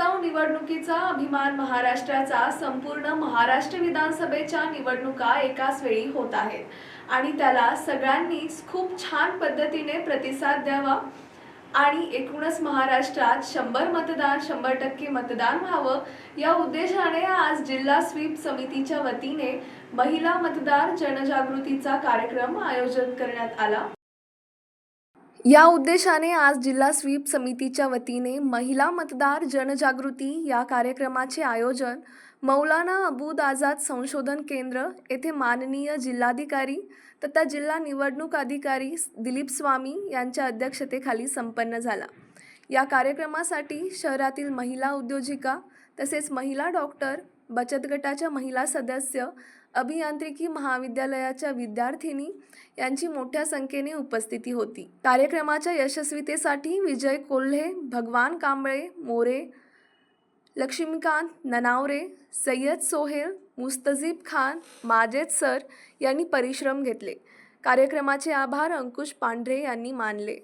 प्रस्ताव निवडणुकीचा अभिमान महाराष्ट्राचा संपूर्ण महाराष्ट्र विधानसभेच्या निवडणुका एकाच वेळी होत आहेत. आणि त्याला सगळ्यांनीच खूप छान पद्धतीने प्रतिसाद द्यावा. आणि एकूणच महाराष्ट्रात शंभर मतदान शंभर टक्के मतदान व्हावं या उद्देशाने आज जिल्हा स्वीप समितीच्या वतीने महिला मतदार जनजागृतीचा कार्यक्रम आयोजन करण्यात आला. या उद्देशाने आज जिल्हा स्वीप समितीच्या वतीने महिला मतदार जनजागृती या कार्यक्रमाचे आयोजन मौलाना अबूद आझाद संशोधन केंद्र येथे माननीय जिल्हाधिकारी तथा जिल्हा निवडणूक अधिकारी दिलीप स्वामी यांच्या अध्यक्षतेखाली संपन्न झाला. या कार्यक्रमासाठी शहरातील महिला उद्योजिका तसेच महिला डॉक्टर बचत गटाच्या महिला सदस्य अभियांत्रिकी महाविद्यालयाच्या विद्यार्थिनी यांची मोठ्या संख्येने उपस्थिती होती. कार्यक्रमाच्या यशस्वीतेसाठी विजय कोल्हे भगवान कांबळे मोरे लक्ष्मीकांत ननावरे सय्यद सोहेल मुस्तजीब खान माजेद सर यांनी परिश्रम घेतले. कार्यक्रमाचे आभार अंकुश पांढरे यांनी मानले.